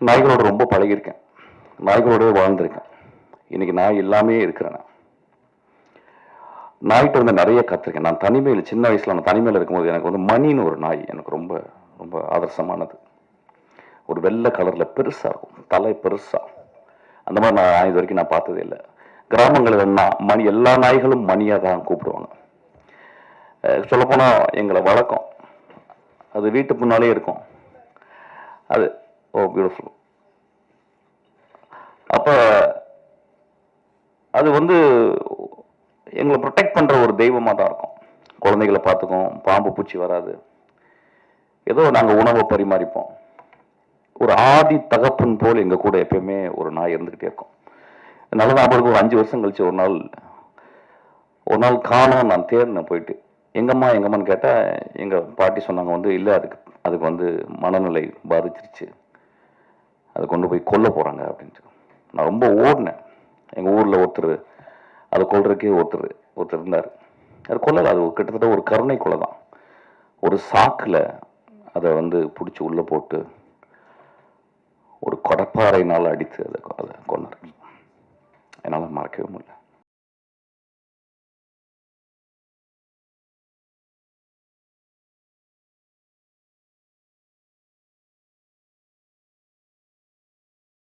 நாய்களோட ரொம்ப பழகியிருக்கேன். நாய்களோடவே வாழ்ந்திருக்கேன். இன்னைக்கு நாய் எல்லாமே இருக்கிறேன் நாய்கிட்ட வந்து நிறைய கற்றுருக்கேன் நான் தனிமையில் சின்ன வயசில் நான் தனிமையில் இருக்கும்போது எனக்கு வந்து மணின்னு ஒரு நாய் எனக்கு ரொம்ப ரொம்ப ஆதர்சமானது. ஒரு வெள்ளை கலரில் பெருசாக இருக்கும். தலை பெருசாக அந்த மாதிரி நான் நாய் இது வரைக்கும் நான் பார்த்ததே இல்லை. கிராமங்களில் நான் மணி எல்லா நாய்களும் மணியாக தான் கூப்பிடுவாங்க. சொல்லப்போனால் எங்களை வழக்கம் அது வீட்டு முன்னாலே இருக்கும். அது ஓ பியூட்டிஃபுல் அப்போ அது வந்து எங்களை ப்ரொடெக்ட் பண்ணுற ஒரு தெய்வமாக தான் இருக்கும். குழந்தைகளை பார்த்துக்கும் பாம்பு பூச்சி வராது. ஏதோ நாங்கள் உணவை பரிமாறிப்போம். ஒரு ஆதி தகப்பன் போல் எங்கள் கூட எப்பயுமே ஒரு நாய் இருந்துக்கிட்டே இருக்கும். நல்ல ஞாபகம் ஒரு அஞ்சு வருஷம் கழிச்சு ஒரு நாள் ஒரு நாள் காணும் நான் தேர்னேன் போயிட்டு. எங்கம்மா எங்கம்மான்னு கேட்டால் எங்கள் பாட்டி சொன்னாங்க வந்து இல்லை அதுக்கு அதுக்கு வந்து மனநிலை பாதிச்சிருச்சு. அதை கொண்டு போய் கொல்ல போகிறாங்க அப்படின்ட்டு. நான் ரொம்ப ஓடினேன். எங்கள் ஊரில் ஒருத்தர் அதை கொல்றதுக்கே ஒருத்தர் ஒருத்தர் இருந்தார். அது கொல்லலை அது கிட்டத்தட்ட ஒரு கருணை கொலை தான். ஒரு சாக்கில் அதை வந்து பிடிச்சி உள்ளே போட்டு ஒரு கொடப்பாறையினால் அடித்து அதை அதை கொண்டார் என்னால் மறக்கவே முடியல.